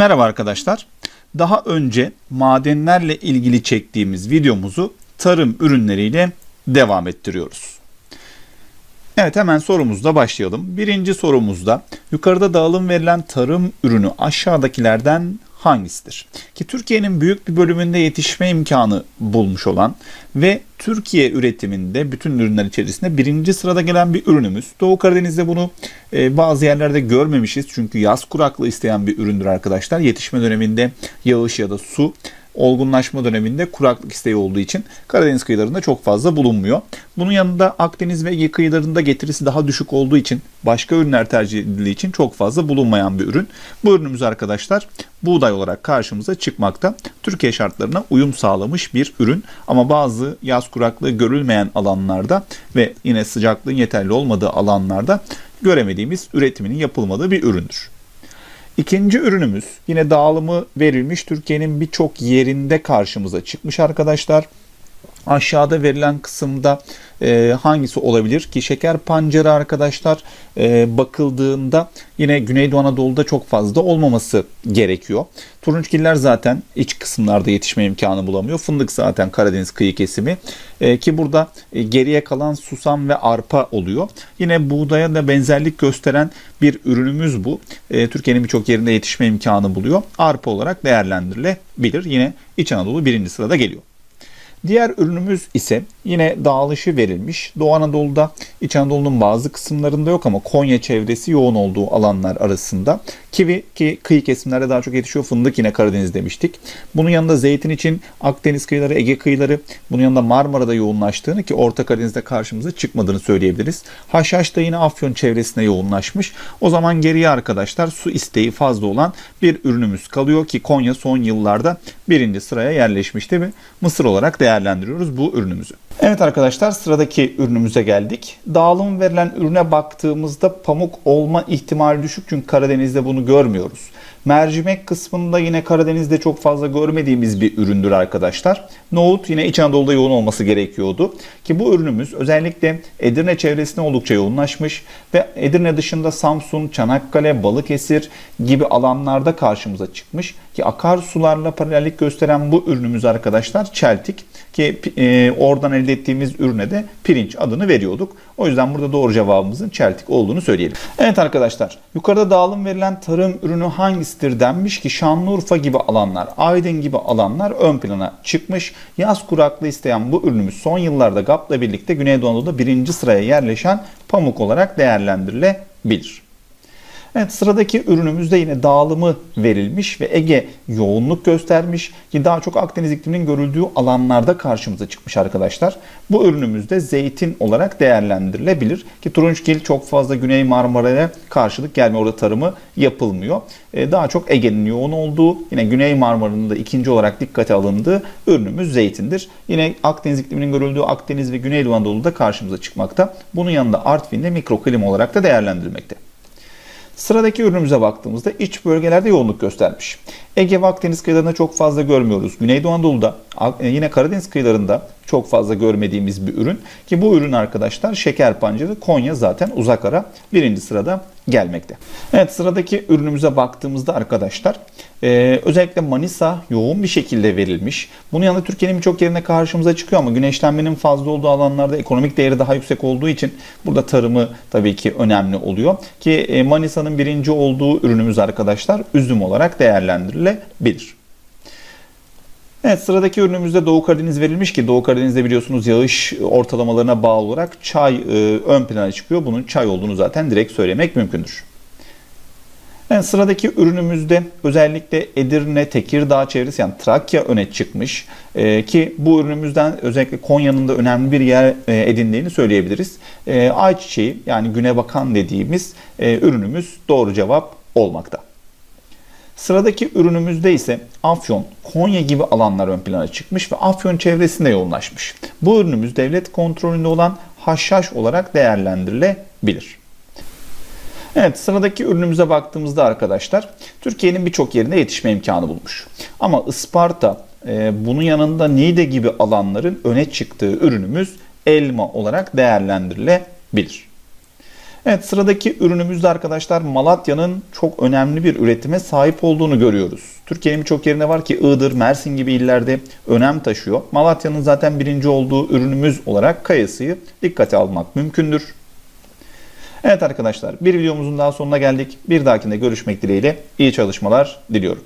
Merhaba arkadaşlar. Daha önce madenlerle ilgili çektiğimiz videomuzu tarım ürünleriyle devam ettiriyoruz. Evet hemen sorumuzla başlayalım. Birinci sorumuzda yukarıda dağılım verilen tarım ürünü aşağıdakilerden hangisidir? Ki Türkiye'nin büyük bir bölümünde yetişme imkanı bulmuş olan ve Türkiye üretiminde bütün ürünler içerisinde birinci sırada gelen bir ürünümüz. Doğu Karadeniz'de bunu e, bazı yerlerde görmemişiz çünkü yaz kuraklığı isteyen bir üründür arkadaşlar. Yetişme döneminde yağış ya da su olgunlaşma döneminde kuraklık isteği olduğu için Karadeniz kıyılarında çok fazla bulunmuyor. Bunun yanında Akdeniz ve Ege kıyılarında getirisi daha düşük olduğu için başka ürünler tercih edildiği için çok fazla bulunmayan bir ürün. Bu ürünümüz arkadaşlar buğday olarak karşımıza çıkmakta. Türkiye şartlarına uyum sağlamış bir ürün ama bazı yaz kuraklığı görülmeyen alanlarda ve yine sıcaklığın yeterli olmadığı alanlarda göremediğimiz üretiminin yapılmadığı bir üründür. İkinci ürünümüz yine dağılımı verilmiş Türkiye'nin birçok yerinde karşımıza çıkmış arkadaşlar. Aşağıda verilen kısımda e, hangisi olabilir ki şeker pancarı arkadaşlar e, bakıldığında yine Güneydoğu Anadolu'da çok fazla olmaması gerekiyor. Turunçgiller zaten iç kısımlarda yetişme imkanı bulamıyor. Fındık zaten Karadeniz kıyı kesimi e, ki burada e, geriye kalan susam ve arpa oluyor. Yine buğdaya da benzerlik gösteren bir ürünümüz bu. E, Türkiye'nin birçok yerinde yetişme imkanı buluyor. Arpa olarak değerlendirilebilir. Yine İç Anadolu birinci sırada geliyor. Diğer ürünümüz ise yine dağılışı verilmiş. Doğu Anadolu'da İç Anadolu'nun bazı kısımlarında yok ama Konya çevresi yoğun olduğu alanlar arasında. Kivi ki kıyı kesimlerde daha çok yetişiyor. Fındık yine Karadeniz demiştik. Bunun yanında zeytin için Akdeniz kıyıları, Ege kıyıları, bunun yanında Marmara'da yoğunlaştığını ki Orta Karadeniz'de karşımıza çıkmadığını söyleyebiliriz. Haşhaş da yine Afyon çevresine yoğunlaşmış. O zaman geriye arkadaşlar su isteği fazla olan bir ürünümüz kalıyor ki Konya son yıllarda birinci sıraya yerleşmişti ve Mısır olarak değerlendiriyoruz bu ürünümüzü. Evet arkadaşlar sıradaki ürünümüze geldik. Dağılım verilen ürüne baktığımızda pamuk olma ihtimali düşük çünkü Karadeniz'de bunu görmüyoruz. Mercimek kısmında yine Karadeniz'de çok fazla görmediğimiz bir üründür arkadaşlar. Nohut yine İç Anadolu'da yoğun olması gerekiyordu. Ki bu ürünümüz özellikle Edirne çevresinde oldukça yoğunlaşmış ve Edirne dışında Samsun, Çanakkale, Balıkesir gibi alanlarda karşımıza çıkmış. Ki akarsularla paralellik gösteren bu ürünümüz arkadaşlar çeltik. Ki e, oradan elde ettiğimiz ürüne de pirinç adını veriyorduk. O yüzden burada doğru cevabımızın çeltik olduğunu söyleyelim. Evet arkadaşlar yukarıda dağılım verilen tarım ürünü hangisidir denmiş ki Şanlıurfa gibi alanlar, Aydın gibi alanlar ön plana çıkmış. Yaz kuraklığı isteyen bu ürünümüz son yıllarda GAP'la birlikte Güneydoğu Anadolu'da birinci sıraya yerleşen pamuk olarak değerlendirilebilir. Evet sıradaki ürünümüzde yine dağılımı verilmiş ve Ege yoğunluk göstermiş ki daha çok Akdeniz ikliminin görüldüğü alanlarda karşımıza çıkmış arkadaşlar. Bu ürünümüzde zeytin olarak değerlendirilebilir ki turunçgil çok fazla Güney Marmara'ya karşılık gelmiyor. Orada tarımı yapılmıyor. Ee, daha çok Ege'nin yoğun olduğu yine Güney Marmara'nın da ikinci olarak dikkate alındığı ürünümüz zeytindir. Yine Akdeniz ikliminin görüldüğü Akdeniz ve Güneydoğu Anadolu'da karşımıza çıkmakta. Bunun yanında Artvin'de mikroklim olarak da değerlendirilmekte. Sıradaki ürünümüze baktığımızda iç bölgelerde yoğunluk göstermiş. Ege ve Akdeniz kıyılarında çok fazla görmüyoruz. Güneydoğu Anadolu'da e, yine Karadeniz kıyılarında çok fazla görmediğimiz bir ürün. Ki bu ürün arkadaşlar şeker pancarı Konya zaten uzak ara birinci sırada gelmekte. Evet sıradaki ürünümüze baktığımızda arkadaşlar e, özellikle Manisa yoğun bir şekilde verilmiş. Bunun yanında Türkiye'nin birçok yerine karşımıza çıkıyor ama güneşlenmenin fazla olduğu alanlarda ekonomik değeri daha yüksek olduğu için burada tarımı tabii ki önemli oluyor. Ki e, Manisa'nın birinci olduğu ürünümüz arkadaşlar üzüm olarak değerlendirilebilir. Evet sıradaki ürünümüzde Doğu Karadeniz verilmiş ki Doğu Karadeniz'de biliyorsunuz yağış ortalamalarına bağlı olarak çay e, ön plana çıkıyor. Bunun çay olduğunu zaten direkt söylemek mümkündür. Evet, sıradaki ürünümüzde özellikle Edirne, Tekirdağ çevresi yani Trakya öne çıkmış ee, ki bu ürünümüzden özellikle Konya'nın da önemli bir yer e, edindiğini söyleyebiliriz. Ee, ayçiçeği yani güne bakan dediğimiz e, ürünümüz doğru cevap olmakta. Sıradaki ürünümüzde ise Afyon, Konya gibi alanlar ön plana çıkmış ve Afyon çevresinde yoğunlaşmış. Bu ürünümüz devlet kontrolünde olan haşhaş olarak değerlendirilebilir. Evet sıradaki ürünümüze baktığımızda arkadaşlar Türkiye'nin birçok yerinde yetişme imkanı bulmuş. Ama Isparta, e, bunun yanında Niğde gibi alanların öne çıktığı ürünümüz elma olarak değerlendirilebilir. Evet sıradaki ürünümüzde arkadaşlar Malatya'nın çok önemli bir üretime sahip olduğunu görüyoruz. Türkiye'nin birçok yerine var ki Iğdır, Mersin gibi illerde önem taşıyor. Malatya'nın zaten birinci olduğu ürünümüz olarak kayısıyı dikkate almak mümkündür. Evet arkadaşlar bir videomuzun daha sonuna geldik. Bir dahakinde görüşmek dileğiyle iyi çalışmalar diliyorum.